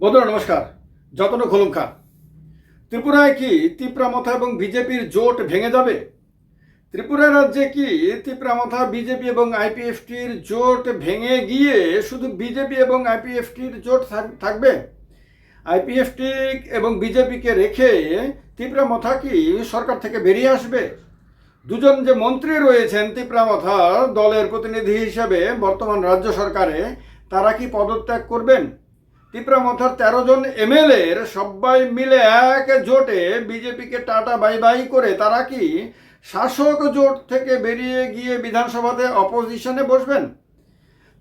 বন্ধুরা, নমস্কার। যতন খোলঙ্কার। ত্রিপুরায় কি তিপ্রামথা এবং বিজেপির জোট ভেঙে যাবে? ত্রিপুরা রাজ্যে কি তিপ্রামথা বিজেপি এবং আইপিএফটির জোট ভেঙে গিয়ে শুধু বিজেপি এবং আইপিএফটির জোট থাক- থাকবে? আইপিএফটি এবং বিজেপিকে রেখে তিপ্রামথা কি সরকার থেকে বেরিয়ে আসবে? দুজন যে মন্ত্রী রয়েছেন তিপ্রামথা দলের প্রতিনিধি হিসেবে বর্তমান রাজ্য সরকারে, তারা কি পদত্যাগ করবেন? তিপ্রামথার তেরো জন এমএলএর সবাই মিলে এক জোটে বিজেপিকে টাটা বাই বাই করে তারা কি শাসক জোট থেকে বেরিয়ে গিয়ে বিধানসভাতে অপোজিশনে বসবেন?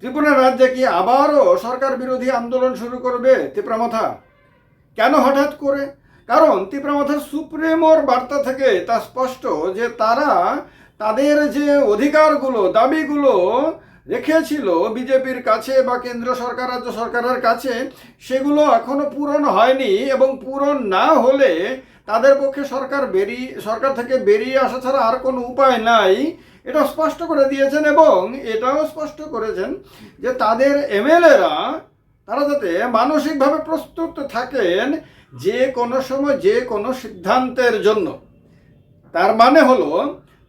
ত্রিপুরা রাজ্যে কি আবারও সরকার বিরোধী আন্দোলন শুরু করবে তিপ্রামথা কেন হঠাৎ করে? কারণ তিপ্রামথার সুপ্রিমোর বার্তা থেকে তা স্পষ্ট যে তারা তাদের যে অধিকারগুলো, দাবিগুলো রেখেছিল বিজেপির কাছে বা কেন্দ্র সরকার, রাজ্য সরকারের কাছে, সেগুলো এখনও পূরণ হয়নি এবং পূরণ না হলে তাদের পক্ষে সরকার বেরিয়ে, সরকার থেকে বেরিয়ে আসা ছাড়া আর কোনো উপায় নাই। এটা স্পষ্ট করে দিয়েছেন এবং এটাও স্পষ্ট করেছেন যে তাদের এমএলএরা, তারা যাতে মানসিকভাবে প্রস্তুত থাকেন যে কোনো সময়, যে কোনো সিদ্ধান্তের জন্য। তার মানে হলো,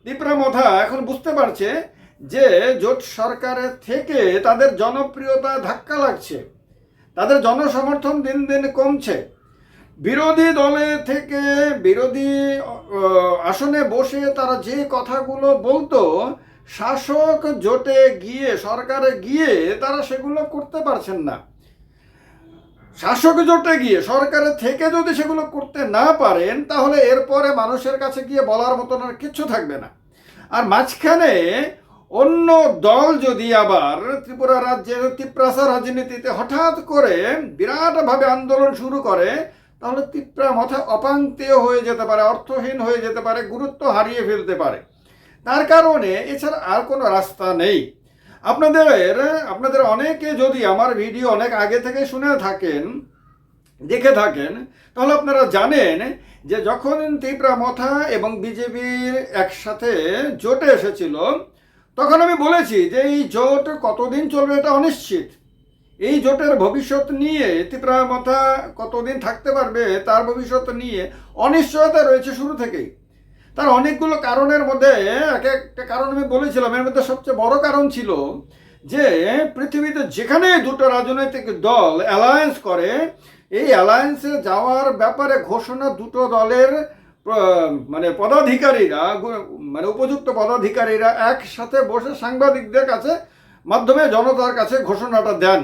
দীপরা মথা এখন বুঝতে পারছে যে জোট সরকারের থেকে তাদের জনপ্রিয়তা ধাক্কা লাগছে, তাদের জনসমর্থন দিন দিন কমছে। বিরোধী দলে থেকে বিরোধী আসনে বসে তারা যে কথাগুলো বলতো, শাসক জোটে গিয়ে, সরকারে গিয়ে তারা সেগুলো করতে পারছেন না। শাসক জোটে গিয়ে সরকারের থেকে যদি সেগুলো করতে না পারেন, তাহলে এরপরে মানুষের কাছে গিয়ে বলার মতন আর কিচ্ছু থাকবে না। আর মাঝখানে অন্য দল যদি আবার ত্রিপুরা রাজ্যের তিপ্রাসা রাজনীতিতে হঠাৎ করে বিরাটভাবে আন্দোলন শুরু করে, তাহলে তিপ্রা মাথা অপাঙ্ক্তেয় হয়ে যেতে পারে, অর্থহীন হয়ে যেতে পারে, গুরুত্ব হারিয়ে ফেলতে পারে। তার কারণে এছাড়া আর কোনো রাস্তা নেই। আপনাদের আপনাদের অনেকে যদি আমার ভিডিও অনেক আগে থেকে শুনে থাকেন, দেখে থাকেন, তাহলে আপনারা জানেন যে যখন তীব্রা মথা এবং বিজেপির একসাথে জোটে এসেছিল তখন আমি বলেছি যে এই জোট কতদিন চলবে এটা অনিশ্চিত। এই জোটের ভবিষ্যৎ নিয়ে তীব্রা মাথা কতদিন থাকতে পারবে তার ভবিষ্যৎ নিয়ে অনিশ্চয়তা রয়েছে শুরু থেকেই। তার অনেকগুলো কারণের মধ্যে এক একটা কারণ আমি বলেছিলাম, এর মধ্যে সবচেয়ে বড় কারণ ছিল যে পৃথিবীতে যেখানে দুটো রাজনৈতিক দল অ্যালায়েন্স করে, এই অ্যালায়েন্সে যাওয়ার ব্যাপারে ঘোষণা দুটো দলের মানে পদাধিকারীরা মানে উপযুক্ত পদাধিকারীরা একসাথে বসে সাংবাদিকদের কাছে মাধ্যমে জনতার কাছে ঘোষণাটা দেন।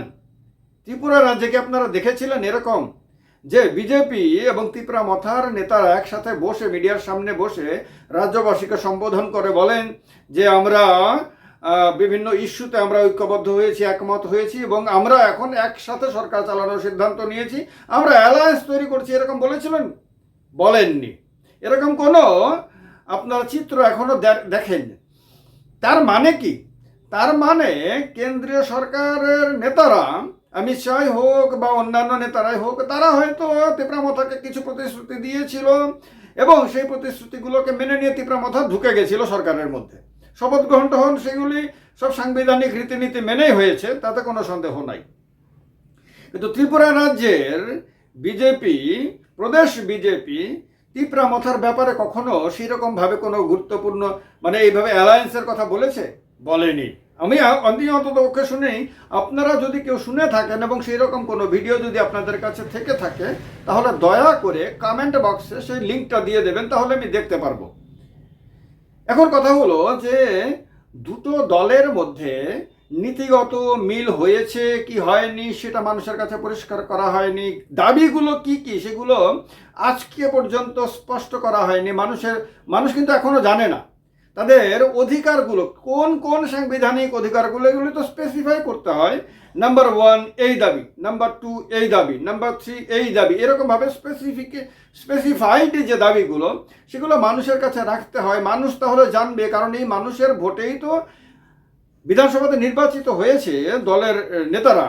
ত্রিপুরা রাজ্যে কি আপনারা দেখেছিলেন এরকম? যে বিজেপি এবং ত্রিপুরা মথার নেতারা একসাথে বসে মিডিয়ার সামনে বসে রাজ্যবাসীকে সম্বোধন করে বলেন যে আমরা বিভিন্ন ইস্যুতে আমরা ঐক্যবদ্ধ হয়েছি, একমত হয়েছি এবং আমরা এখন একসাথে সরকার চালানোর সিদ্ধান্ত নিয়েছি। আমরা অ্যালায়েন্স তৈরি করছি, এরকম বলেছিলেন? বলেননি। এরকম কোনো আপনার চিত্র এখনও দে- দেখেন। তার মানে কি? তার মানে কেন্দ্রীয় সরকারের নেতারা অমিত শাহ হোক বা অন্যান্য নেতারাই হোক, তারা হয়তো তিপ্রামথাকে কিছু প্রতিশ্রুতি দিয়েছিল এবং সেই প্রতিশ্রুতিগুলোকে মেনে নিয়ে তিপ্রামথা ঢুকে গেছিল সরকারের মধ্যে। শপথ গ্রহণ টহন সেগুলি সব সাংবিধানিক রীতিনীতি মেনেই হয়েছে, তাতে কোনো সন্দেহ নাই। কিন্তু ত্রিপুরা রাজ্যের বিজেপি, প্রদেশ বিজেপি তিপ্রামথার ব্যাপারে কখনো সেরকম ভাবে কোনো গুরুত্বপূর্ণ মানে এইভাবে অ্যালায়েন্সের কথা বলেছে? বলেনি। আমি অন্তত ওকে শুনেই, আপনারা যদি কেউ শুনে থাকেন এবং সেই রকম কোনো ভিডিও যদি আপনাদের কাছে থেকে থাকে, তাহলে দয়া করে কমেন্ট বক্সে সেই লিঙ্কটা দিয়ে দেবেন, তাহলে আমি দেখতে পারব। এখন কথা হলো যে দুটো দলের মধ্যে নীতিগত মিল হয়েছে কি হয়নি সেটা মানুষের কাছে পরিষ্কার করা হয়নি। দাবিগুলো কি কি সেগুলো আজকে পর্যন্ত স্পষ্ট করা হয়নি। মানুষের, মানুষ কিন্তু এখনও জানে না। তাদের অধিকারগুলো, কোন কোন সাংবিধানিক অধিকারগুলো এগুলো তো স্পেসিফাই করতে হয়। নাম্বার ওয়ান এই দাবি। নাম্বার টু এই দাবি। নাম্বার থ্রি এই দাবি। এরকমভাবে স্পেসিফিক স্পেসিফাইড যে দাবিগুলো, সেগুলো মানুষের কাছে রাখতে হয়। মানুষ তাহলে জানবে, কারণ এই মানুষের ভোটেই তো বিধানসভাতে নির্বাচিত হয়েছে দলের নেতারা।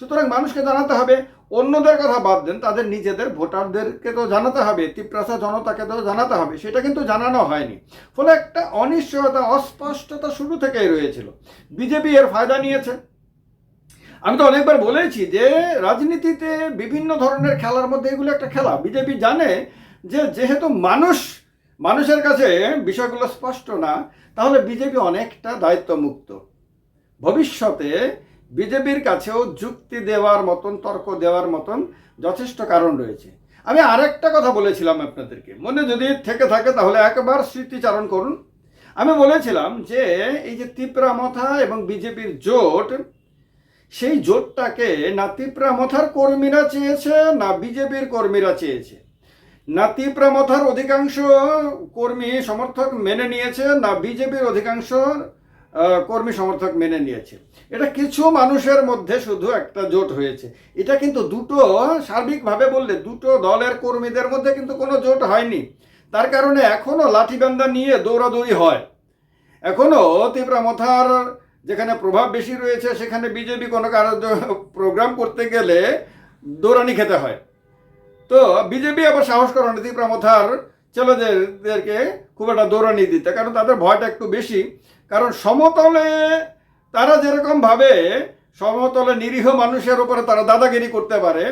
সুতরাং মানুষকে জানাতে হবে, অন্যদের কথা বাদ দেন, তাদের নিজেদের ভোটারদেরকে তো জানাতে হবে তিপ্রাসা জনতাকে তো জানাতে হবে, সেটা কিন্তু জানানো হয়নি। ফলে একটা অনিশ্চয়তা, অস্পষ্টতা শুরু থেকেই রয়েছিল। বিজেপি এর ফায়দা নিয়েছে। আমি তো অনেকবার বলেছি যে, রাজনীতিতে বিভিন্ন ধরনের খেলার মধ্যে এগুলো একটা খেলা। বিজেপি জানে যে, যেহেতু মানুষ, মানুষের কাছে বিষয়গুলো স্পষ্ট না, তাহলে বিজেপি অনেকটা দায়িত্বমুক্ত। ভবিষ্যতে বিজেপির কাছেও যুক্তি দেওয়ার মতন, তর্ক দেওয়ার মতন যথেষ্ট কারণ রয়েছে। আমি আরেকটা কথা বলেছিলাম আপনাদেরকে। মনে যদি থেকে থাকে তাহলে একবার স্মৃতিচারণ করুন। আমি বলেছিলাম যে এই যে তিপ্রামথা এবং বিজেপির জোট, সেই জোটটাকে না তিপ্রামথার কর্মীরা চেয়েছে, না বিজেপির কর্মীরা চেয়েছে। না তিপ্রামথার অধিকাংশ কর্মী সমর্থক মেনে নিয়েছে, না বিজেপির অধিকাংশ কর্মী সমর্থক মেনে নিয়েছে। এটা কিছু মানুষের মধ্যে শুধু একটা জোট হয়েছে। এটা কিন্তু দুটো, সার্বিকভাবে বললে দুটো দলের কর্মীদের মধ্যে কিন্তু কোনো জোট হয়নি। তার কারণে এখনও লাঠিবান্ধা নিয়ে দৌড়াদৌড়ি হয়। এখনও তীব্রামথার যেখানে প্রভাব বেশি রয়েছে, সেখানে বিজেপি কোনো কারও প্রোগ্রাম করতে গেলে দৌড়ানি খেতে হয়। তো বিজেপি আবার সাহস করে না তীব্রামথার ছেলেদেরকে খুব একটা দৌড়ানি দিতে, কারণ তাদের ভয়টা একটু বেশি। কারণ সমতলে তারা যেরকম ভাবে সমতলে নিরীহ মানুষের উপরে তারা দাদাগিরি করতে পারে,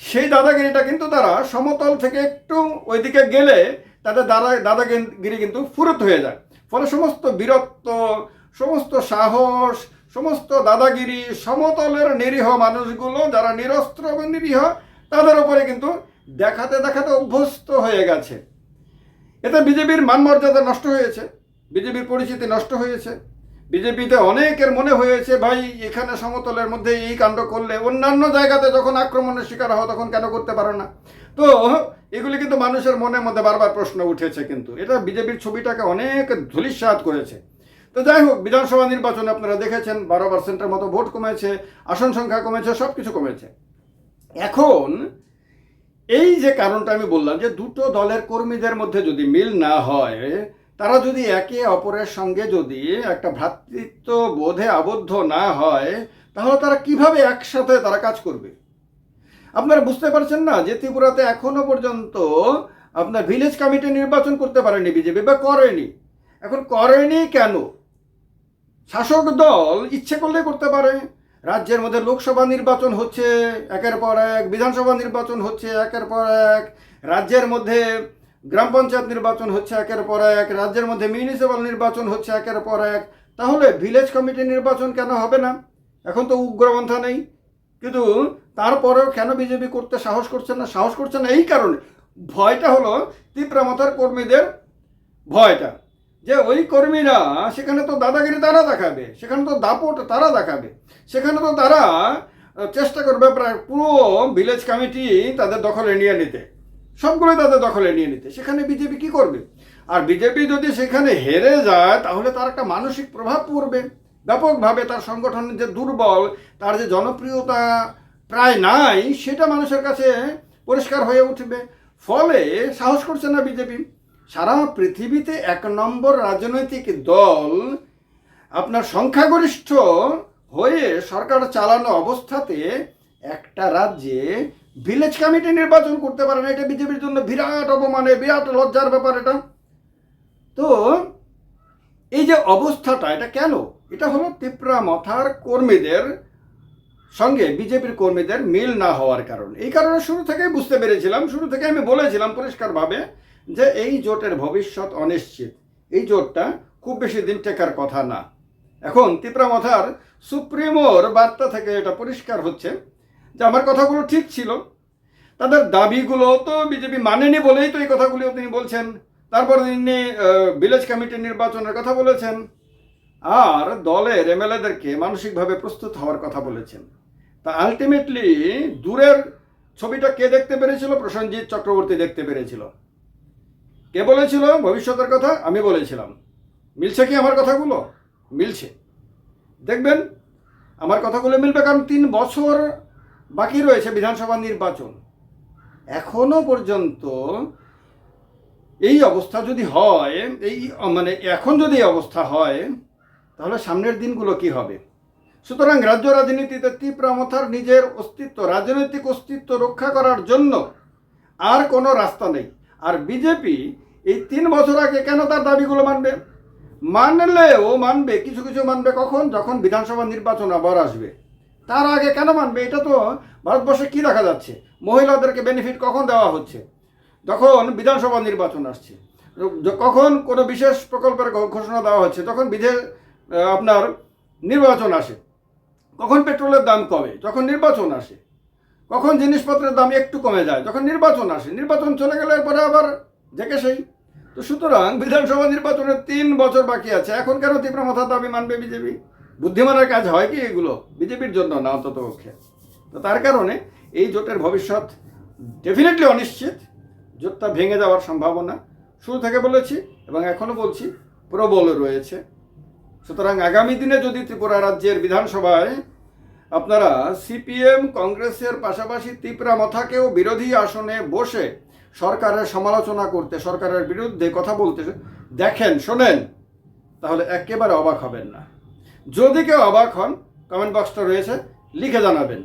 সেই দাদাগিরিটা কিন্তু তারা সমতল থেকে একটু ওইদিকে গেলে তাদের দাদা, দাদাগিরি কিন্তু ফুরত হয়ে যায়। ফলে সমস্ত বীরত্ব, সমস্ত সাহস, সমস্ত দাদাগিরি, সমতলের নিরীহ মানুষগুলো যারা নিরস্ত্র এবং নিরীহ, তাদের উপরে কিন্তু দেখাতে দেখাতে অভ্যস্ত হয়ে গেছে। এতে বিজেপির মানমর্যাদা নষ্ট হয়েছে। বিজেপির পরিচিতি নষ্ট হয়েছে। বিজেপিতে অনেকের মনে হয়েছে, ভাই, এখানে সমতলের মধ্যে এই কাণ্ড করলে অন্যান্য জায়গাতে যখন আক্রমণের শিকার হওয়া তখন কেন করতে পারো না? তো, এগুলি কিন্তু মানুষের মনের মধ্যে বারবার প্রশ্ন উঠেছে কিন্তু। এটা বিজেপির ছবিটাকে অনেক ধুলিস্বাদ করেছে। তো যাই হোক, বিধানসভা নির্বাচনে আপনারা দেখেছেন, বারো পার্সেন্টের মতো ভোট কমেছে, আসন সংখ্যা কমেছে সব কিছু কমেছে। এখন, এই যে কারণটা আমি বললাম যে দুটো দলের কর্মীদের মধ্যে যদি মিল না হয় তারা যদি একে অপরের সঙ্গে যদি একটা ভ্রাতৃত্ব বোধে আবদ্ধ না হয়, তাহলে তারা কীভাবে একসাথে তারা কাজ করবে? আপনারা বুঝতে পারছেন না যে ত্রিপুরাতে এখনও পর্যন্ত আপনার ভিলেজ কমিটি নির্বাচন করতে পারেনি, বিজেপি, বা করেনি। এখন করেনি কেন? শাসক দল ইচ্ছে করলে করতে পারে। রাজ্যের মধ্যে লোকসভা নির্বাচন হচ্ছে, একের পর এক, বিধানসভা নির্বাচন হচ্ছে, একের পর এক। রাজ্যের মধ্যে গ্রাম পঞ্চায়েত নির্বাচন হচ্ছে একের পর এক, রাজ্যের মধ্যে মিউনিসিপ্যাল নির্বাচন হচ্ছে একের পর এক, তাহলে ভিলেজ কমিটি নির্বাচন কেন হবে না? এখন তো উগ্রপন্থা নেই। কিন্তু তারপরেও কেন বিজেপি করতে সাহস করছে না? সাহস করছে না এই কারণে। ভয়টা হলো তীব্রামতার কর্মীদের ভয়টা। যে ওই কর্মীরা, সেখানে তো দাদাগিরি তারা দেখাবে, সেখানে তো দাপট তারা দেখাবে, সেখানে তো তারা চেষ্টা করবে প্রায় পুরো ভিলেজ কমিটি তাদের দখলে নিয়ে নিতে। সবগুলোই তাদের দখলে নিয়ে নিতে। সেখানে বিজেপি কি করবে? আর বিজেপি যদি সেখানে হেরে যায়, তাহলে তার একটা মানসিক প্রভাব পড়বে। ব্যাপকভাবে তার সংগঠনের যে দুর্বল, তার যে জনপ্রিয়তা প্রায় নাই, সেটা মানুষের কাছে পরিষ্কার হয়ে উঠবে। ফলে সাহস করছে না বিজেপি। সারা পৃথিবীতে এক নম্বর রাজনৈতিক দল আপনার সংখ্যাগরিষ্ঠ হয়ে সরকার চালানো অবস্থাতে একটা রাজ্যে ভিলেজ কমিটি নির্বাচন করতে পারে না, এটা বিজেপির জন্য বিরাট অপমানে বিরাট লজ্জার ব্যাপার এটা। তো এই যে অবস্থাটা, এটা কেন? এটা হলো তিপ্রা মথার কর্মীদের সঙ্গে বিজেপির কর্মীদের মিল না হওয়ার কারণ। এই কারণে শুরু থেকেই বুঝতে পেরেছিলাম, শুরু থেকে আমি বলেছিলাম পরিষ্কারভাবে যে এই জোটের ভবিষ্যৎ অনিশ্চিত। এই জোটটা খুব বেশি দিন টেকার কথা না। এখন তিপ্রামথার সুপ্রিমোর বার্তা থেকে এটা পরিষ্কার হচ্ছে। যে আমার কথাগুলো ঠিক ছিল। তাদের দাবিগুলো তো বিজেপি মানেনি বলেই তো এই কথাগুলিও তিনি বলছেন। তারপর তিনি ভিলেজ কমিটির নির্বাচনের কথা বলেছেন। আর দলের এমএলএদেরকে মানসিকভাবে প্রস্তুত হওয়ার কথা বলেছেন। তা আলটিমেটলি দূরের ছবিটা কে দেখতে পেরেছিল? প্রসেনজিৎ চক্রবর্তী দেখতে পেরেছিল। কে বলেছিল? ভবিষ্যতের কথা আমি বলেছিলাম। মিলছে কি আমার কথাগুলো? মিলছে। দেখবেন, আমার কথাগুলো মিলবে কারণ তিন বছর বাকি রয়েছে বিধানসভা নির্বাচন। এখনও পর্যন্ত এই অবস্থা যদি হয়, এই মানে এখন যদি এই অবস্থা হয়, তাহলে সামনের দিনগুলো কি হবে? সুতরাং রাজ্য রাজনীতিতে তীব্রামথার নিজের অস্তিত্ব, রাজনৈতিক অস্তিত্ব রক্ষা করার জন্য আর কোনো রাস্তা নেই। আর বিজেপি এই তিন বছর আগে কেন তার দাবিগুলো মানবে? মানলেও মানবে, কিছু কিছু মানবে কখন? যখন বিধানসভা নির্বাচন আবার আসবে। তার আগে কেন মানবে? এটা তো ভারতবর্ষে কি দেখা যাচ্ছে? মহিলাদেরকে বেনিফিট কখন দেওয়া হচ্ছে? যখন বিধানসভা নির্বাচন আসছে। কখন কোনো বিশেষ প্রকল্পের ঘোষণা দেওয়া হচ্ছে? তখন বিধে আপনার নির্বাচন আসে। কখন পেট্রোলের দাম কমে? যখন নির্বাচন আসে। কখন জিনিসপত্রের দাম একটু কমে যায়? যখন নির্বাচন আসে। নির্বাচন চলে গেলে পরে আবার দেখে সেই। তো সুতরাং বিধানসভা নির্বাচনের তিন বছর বাকি আছে। এখন কেন তীব্র মাথার দাবি মানবে বিজেপি? বুদ্ধিমানের কাজ হয় কি এগুলো? বিজেপির জন্য না, অন্তত পক্ষে। তো তার কারণে এই জোটের ভবিষ্যৎ ডেফিনেটলি অনিশ্চিত। জোটটা ভেঙে যাওয়ার সম্ভাবনা। শুরু থেকে বলেছি এবং এখনও বলছি, প্রবল রয়েছে। সুতরাং আগামী দিনে যদি ত্রিপুরা রাজ্যের বিধানসভায় আপনারা সিপিএম, কংগ্রেসের পাশাপাশি ত্রিপুরা মথাকেও বিরোধী আসনে বসে সরকারের সমালোচনা করতে, সরকারের বিরুদ্ধে কথা বলতে দেখেন, শোনেন, তাহলে একেবারে অবাক হবেন না। যদি কেউ অবাক হন কমেন্ট বক্সটা রয়েছে, লিখে জানাবেন।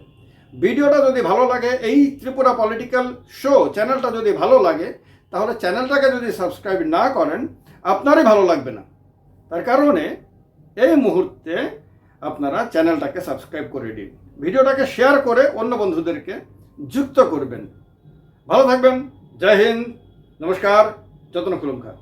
ভিডিওটা যদি ভালো লাগে, এই ত্রিপুরা পলিটিক্যাল শো চ্যানেলটা যদি ভালো লাগে, তাহলে চ্যানেলটাকে যদি সাবস্ক্রাইব না করেন, আপনারই ভালো লাগবে না। তার কারণে এই মুহূর্তে আপনারা চ্যানেলটাকে সাবস্ক্রাইব করে দিন। ভিডিওটাকে শেয়ার করে অন্য বন্ধুদেরকে যুক্ত করবেন। ভালো থাকবেন। জয় হিন্দ। নমস্কার। যত্ন খুলুমখার